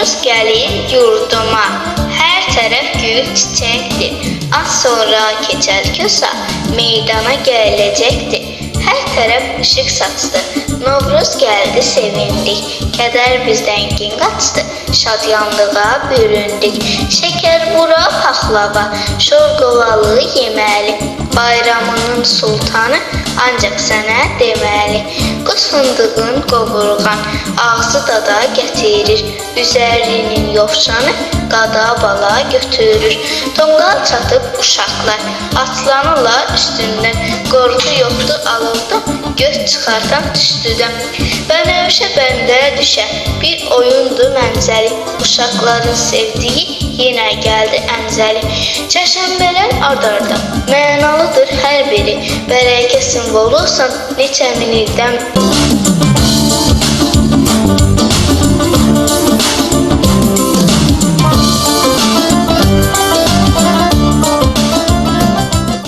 Novruz gəlir yurduma, hər tərəf gül çiçəkdir. Az sonra keçər kösa, meydana gələcəkdir. Hər tərəf işıq saçdı. Novruz gəldi, sevindik. Kədər bizdən kin qaçdı. Şadyanlığa büründük. Şəkər bura, paxlava, şorqovalı yeməli. Bayramının sultanı ancaq sənə deməli. Qız fındığın qovurğan, ağzı dada gətirir. Üzərinin yovşanı qada bala götürür. Tonqal çatıb uşaqlar, atlanırlar üstündən. Qorxu yoxdur alovda, göz çıxartan tüstüdən. Bənövşə bəndə düşə, bir oyundu mənzəli. Uşaqların sevdiyi yenə gəldi əmzəli. Çərşənbələr ard-arda, mənalıdır hər biri. Bərəkə simvolusan neçə min ildən